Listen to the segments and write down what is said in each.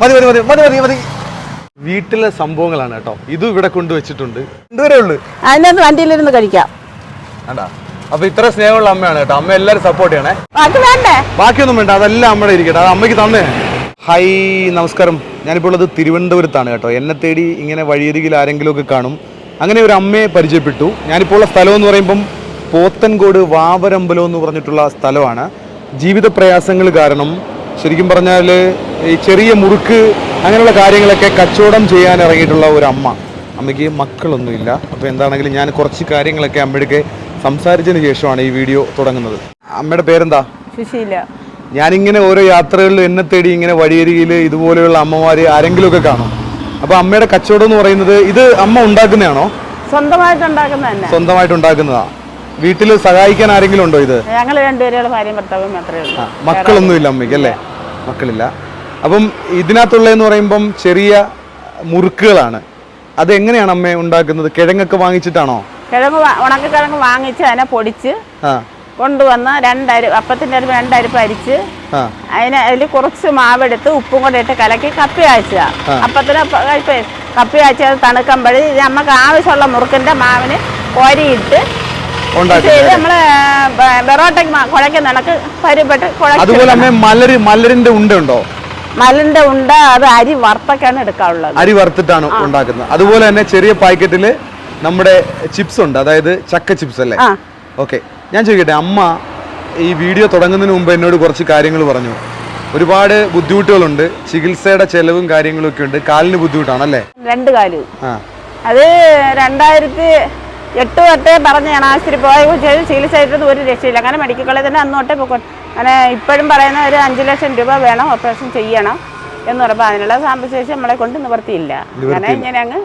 മതി മതി മതി മതി മതി മതി. വീട്ടിലെ സംഭവങ്ങളാണ് കേട്ടോ. ഇത് ഇവിടെ കൊണ്ടുവച്ചിട്ടുണ്ട്. രണ്ടുപേരേ ഉള്ളു. അതിനകത്ത് വണ്ടിയിലിരുന്ന് കഴിക്കാം. വേണ്ടാ. അപ്പൊ ഇത്ര സ്നേഹമുള്ള അമ്മയാണ് കേട്ടോ. അമ്മ എല്ലാരും സപ്പോർട്ട് ചെയ്യണേ. അത് വേണ്ടേ? ബാക്കിയൊന്നും വേണ്ട. അതെല്ലാം അമ്മയുടെ ഇരിക്കട്ടെ. അത് അമ്മയ്ക്ക് തന്നേ. ഹൈ നമസ്കാരം. ഞാനിപ്പോൾ ഉള്ളത് തിരുവനന്തപുരത്താണ് കേട്ടോ. എന്നെ തേടി ഇങ്ങനെ വഴിയരികിൽ ആരെങ്കിലും ഒക്കെ കാണും. അങ്ങനെ ഒരു അമ്മയെ പരിചയപ്പെട്ടു. ഞാനിപ്പോൾ ഉള്ള സ്ഥലം എന്ന് പറയുമ്പം പോത്തൻകോട് വാവരമ്പലം എന്ന് പറഞ്ഞിട്ടുള്ള സ്ഥലമാണ്. ജീവിത പ്രയാസങ്ങൾ കാരണം ശരിക്കും പറഞ്ഞാൽ ഈ ചെറിയ മുറുക്ക് അങ്ങനെയുള്ള കാര്യങ്ങളൊക്കെ കച്ചവടം ചെയ്യാൻ ഇറങ്ങിയിട്ടുള്ള ഒരു അമ്മ. അമ്മയ്ക്ക് മക്കളൊന്നുമില്ല. അപ്പോൾ എന്താണെങ്കിലും ഞാൻ കുറച്ച് കാര്യങ്ങളൊക്കെ അമ്മയുടെ സംസാരിച്ചതിന് ശേഷമാണ് ഈ വീഡിയോ തുടങ്ങുന്നത്. അമ്മയുടെ പേരെന്താ? സുശീല. ഞാനിങ്ങനെ ഓരോ യാത്രകളിലും എന്നെ തേടി ഇങ്ങനെ വഴിയരികിൽ ഇതുപോലെയുള്ള അമ്മമാര് ആരെങ്കിലും ഒക്കെ കാണും. അപ്പൊ അമ്മയുടെ കച്ചവടം എന്ന് പറയുന്നത് ഇത് അമ്മ ഉണ്ടാക്കുന്നതാണോ? സ്വന്തമായിട്ട് ഉണ്ടാക്കുന്നതാണ് സ്വന്തമായിട്ട് ഉണ്ടാക്കുന്നതാ വീട്ടിൽ സഹായിക്കാൻ ആരെങ്കിലും ഉണ്ടോ ഇത്? ഞങ്ങൾ രണ്ടുപേരും ഭാര്യയും ഭർത്താവും മാത്രമേ ഉള്ളൂ. മക്കളൊന്നും മക്കളൊന്നുമില്ല അമ്മയ്ക്ക് അല്ലേ? മക്കളില്ല. അപ്പം ഇതിനകത്തുള്ളതെന്ന് പറയുമ്പം ചെറിയ മുറുക്കുകളാണ്. അത് എങ്ങനെയാണ് അമ്മ ഉണ്ടാക്കുന്നത്? കിഴങ്ങൊക്കെ വാങ്ങിച്ചിട്ടാണോ? കിഴങ്ങ് ഉണക്ക ഉണക്കക്കിഴങ്ങ് വാങ്ങിച്ച് അതിനെ പൊടിച്ച് കൊണ്ടുവന്ന് രണ്ടരി അപ്പത്തിന്റെ അരിപ്പ് രണ്ടരിപ്പ് അരിച്ച് അതിന് അതിൽ കുറച്ച് മാവെടുത്ത് ഉപ്പും കൂടെ ഇട്ട് കലക്കി കപ്പി അയച്ച അപ്പത്തിന് കപ്പി അയച്ചത് തണുക്കുമ്പോഴേ ഇത് നമുക്ക് ആവശ്യമുള്ള മുറുക്കിന്റെ മാവിന് കോരിയിട്ട് നമ്മൾ ബെറോട്ടയ്ക്ക് കുഴക്കുന്ന കണക്ക് പരിപ്പെട്ട് അതുപോലെ അമ്മ മലര് മലരിന്റെ ഉണ്ട ഉണ്ടോ മലിന്റെ ഉണ്ട അത് അരി വറുത്തൊക്കെയാണ് എടുക്കാനുള്ളത് അരി വറുത്തിട്ടാണ് ഉണ്ടാക്കുന്നത്. അതുപോലെ തന്നെ ചെറിയ പാക്കറ്റിൽ നമ്മുടെ ചിപ്സ് ഉണ്ട് അതായത് ചക്ക ചിപ്സ് അല്ലേ? ഓക്കെ. ഞാൻ ചോദിക്കട്ടെ അമ്മ ഈ വീഡിയോ തുടങ്ങുന്നതിന് മുമ്പ് എന്നോട് കുറച്ച് കാര്യങ്ങൾ പറഞ്ഞു. ഒരുപാട് ബുദ്ധിമുട്ടുകളുണ്ട് ചികിത്സയുടെ ചെലവും കാര്യങ്ങളും ഒക്കെ ഉണ്ട് കാലിന് ബുദ്ധിമുട്ടാണ് അല്ലേ? രണ്ട് കാലും. അത് രണ്ടായിരത്തി എട്ട് തൊട്ടേ പറഞ്ഞ് ഞാൻ ആശുപത്രി പോയി ചെയ്ത് ചികിത്സ ചെയ്തിട്ട് ഒരു രക്ഷയില്ല. അങ്ങനെ മെഡിക്കൽ കോളേജിൽ തന്നെ അന്ന് തൊട്ടേ പോയി അങ്ങനെ ഇപ്പോഴും പറയുന്ന ഒരു അഞ്ച് ലക്ഷം രൂപ വേണം ഓപ്പറേഷൻ ചെയ്യണം എന്ന് പറയുമ്പോൾ അതിനുള്ള സാമ്പത്തിക നമ്മളെ കൊണ്ട് നിവർത്തിയില്ല. അങ്ങനെ ഇങ്ങനെ അങ്ങ്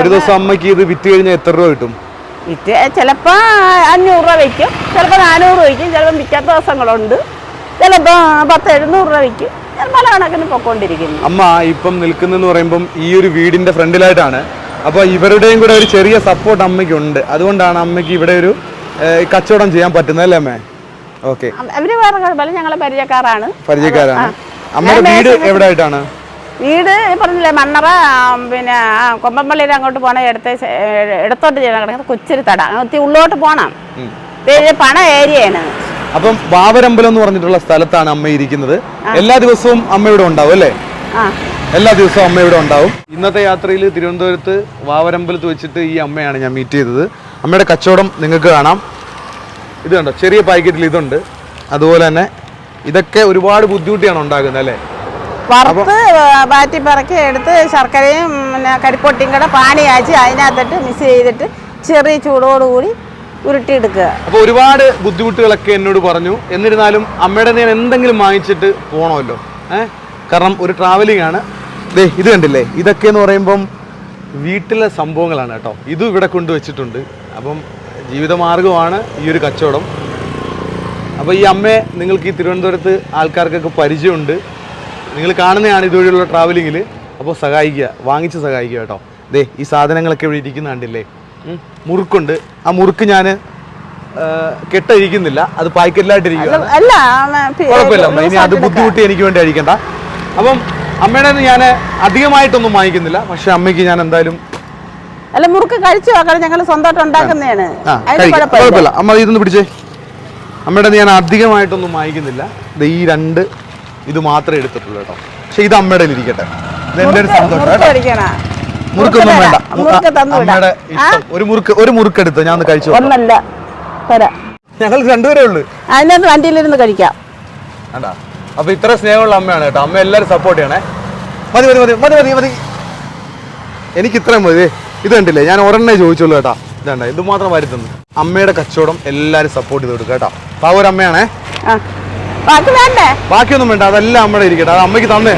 ഒരു ദിവസം അമ്മയ്ക്ക് ഇത് വിറ്റ് കഴിഞ്ഞാൽ എത്ര രൂപ കിട്ടും? വിറ്റ് ചിലപ്പോൾ അഞ്ഞൂറ് രൂപ വയ്ക്കും ചിലപ്പോൾ നാനൂറ് വയ്ക്കും ചിലപ്പോൾ വിൽക്കാത്ത ദിവസങ്ങളുണ്ട്. ചിലപ്പോൾ പത്ത് എഴുന്നൂറ് രൂപ വയ്ക്കും. പല കണക്കിന് പൊക്കോണ്ടിരിക്കുന്നു. അമ്മ ഇപ്പം നിൽക്കുന്നെന്ന് പറയുമ്പം ഈ ഒരു വീടിന്റെ ഫ്രണ്ടിലായിട്ടാണ് അപ്പൊ ഇവരുടെയും കൂടെ ഒരു ചെറിയ സപ്പോർട്ട് അമ്മയ്ക്ക് ഉണ്ട് അതുകൊണ്ടാണ് അമ്മയ്ക്ക് ഇവിടെ ഒരു കച്ചവടം ചെയ്യാൻ പറ്റുന്നത് അല്ലേ അമ്മേ? ഓക്കെ അവർ വേറെ കുഴപ്പമില്ല ഞങ്ങളെ പരിചയക്കാരാണ്. പരിചയക്കാരാണ്. അമ്മയുടെ വീട് എവിടെ ആയിട്ടാണ് വീട് പറഞ്ഞില്ലേ മണ്ണറ പിന്നെ കൊമ്പംപള്ളിയിൽ അങ്ങോട്ട് പോണ ഇടത്തെ ഏ, ഇടത്തോട്ട് ചെയ്യണം കിടക്കുന്നത് കൊച്ചിരി തട ഉള്ളോട്ട് പോണം. പേര് പണ ഏരിയയാണ്. അപ്പം വാവരമ്പലം എന്ന് പറഞ്ഞിട്ടുള്ള സ്ഥലത്താണ് അമ്മ ഇരിക്കുന്നത്. എല്ലാ ദിവസവും അമ്മയുടെ ഇവിടെ ഉണ്ടാവും അല്ലേ? എല്ലാ ദിവസവും അമ്മ ഇവിടെ ഉണ്ടാവും. ഇന്നത്തെ യാത്രയിൽ തിരുവനന്തപുരത്ത് വാവരമ്പലത്ത് വെച്ചിട്ട് ഈ അമ്മയാണ് ഞാൻ മീറ്റ് ചെയ്തത്. അമ്മയുടെ കച്ചവടം നിങ്ങൾക്ക് കാണാം. ഇത് കണ്ടോ? ചെറിയ പാക്കറ്റിൽ ഇതുണ്ട്. അതുപോലെ തന്നെ ഇതൊക്കെ ഒരുപാട് ബുദ്ധിമുട്ടിയാണ് ഉണ്ടാകുന്നത് അല്ലേ? വറുത്ത് ബാറ്റി പറക്കി എടുത്ത് ശർക്കരയും പിന്നെ കരിപ്പൊട്ടിയും കൂടെ പാനി കാച്ചി അതിനകത്തിട്ട് മിക്സ് ചെയ്തിട്ട് ചെറിയ ചൂടോടുകൂടി ഉരുട്ടിയെടുക്കുക. അപ്പോൾ ഒരുപാട് ബുദ്ധിമുട്ടുകളൊക്കെ എന്നോട് പറഞ്ഞു. എന്നിരുന്നാലും അമ്മയുടെ ഞാൻ എന്തെങ്കിലും വാങ്ങിച്ചിട്ട് പോകണമല്ലോ ഏഹ് കാരണം ഒരു ട്രാവലിംഗ് ആണ്. ദേ ഇത് കണ്ടില്ലേ? ഇതൊക്കെ എന്ന് പറയുമ്പം വീട്ടിലെ സംഭവങ്ങളാണ് കേട്ടോ. ഇതും ഇവിടെ കൊണ്ടുവച്ചിട്ടുണ്ട് അപ്പം ജീവിതമാർഗമാണ് ഈ ഒരു കച്ചവടം. അപ്പോൾ ഈ അമ്മയെ നിങ്ങൾക്ക് ഈ തിരുവനന്തപുരത്ത് ആൾക്കാർക്കൊക്കെ പരിചയമുണ്ട്. നിങ്ങൾ കാണുന്നതാണ് ഇതുവഴിയുള്ള ട്രാവലിങ്ങിൽ അപ്പോൾ സഹായിക്കുക വാങ്ങിച്ച് സഹായിക്കുക കേട്ടോ. ദേ ഈ സാധനങ്ങളൊക്കെ ഇവിടെ ഇരിക്കുന്ന കണ്ടില്ലേ. മുറുക്കുണ്ട്. ആ മുറുക്ക് ഞാൻ കെട്ടഴിക്കുന്നില്ല. അത് പായ്ക്കറ്റിലായിട്ടിരിക്കുക കുഴപ്പമില്ല ഇനി അത് ബുദ്ധിമുട്ടി എനിക്ക് വേണ്ടി അഴിക്കണ്ട. അപ്പം അമ്മയുടെ ഞാൻ അധികമായിട്ടൊന്നും വാങ്ങിക്കുന്നില്ല. പക്ഷെ അമ്മയ്ക്ക് ഞാൻ എന്തായാലും അല്ല മുറുക്ക് കഴിച്ചു നോക്കണം. ഞങ്ങൾ സ്വന്തമായിട്ട് ഉണ്ടാക്കുന്നതാണ്. കുഴപ്പമില്ല. അമ്മ ഇതൊന്ന് പിടിച്ചേ. അമ്മയുടെ ഞാൻ അധികമായിട്ടൊന്നും വാങ്ങിക്കുന്നില്ല. ഈ രണ്ട് ഇത് മാത്രമേ എടുത്തിട്ടുള്ളൂ കേട്ടോ. പക്ഷെ ഇത് അമ്മയുടെ ഇരിക്കട്ടെ. ഇത് എന്റെ ഒരു സന്തോഷം കേട്ടോ. മുറുക്കൊന്നും വേണ്ട. അമ്മയുടെ ഇഷ്ടം. ഒരു മുറുക്ക് ഒരു മുറുക്ക് എടുത്ത്? ഞാൻ കഴിച്ചു നോക്കാം. ഒന്നല്ല. തരാം. ഞങ്ങൾ രണ്ടുപേരേ ഉള്ളൂ. അതിനകത്ത് വണ്ടിയിലിരുന്ന് കഴിക്കാം. കണ്ടാ അപ്പൊ ഇത്ര സ്നേഹമുള്ള അമ്മയാണ് കേട്ടോ. അമ്മ എല്ലാവരും സപ്പോർട്ട് ചെയ്യണേ. മതി മതി മതി മതി മതി മതി. എനിക്ക് ഇത്രയും മതി. ദേ, ഇത് കണ്ടില്ലേ? ഞാൻ ഒരെണ്ണേ ചോദിച്ചുള്ളൂ കേട്ടാ. ഇതാണ്ട ഇത് മാത്രം വരുത്തുന്നു. തന്നു അമ്മയുടെ കച്ചവടം എല്ലാവരും സപ്പോർട്ട് ചെയ്ത് കൊടുക്കുക കേട്ടോ. ആ ഒരു അമ്മയാണേ ആ. ബാക്കി വേണ്ടേ? ബാക്കിയൊന്നും വേണ്ട. അതെല്ലാം അമ്മയുടെ ഇരിക്കട്ടെ. അത് അമ്മയ്ക്ക് തന്നേ.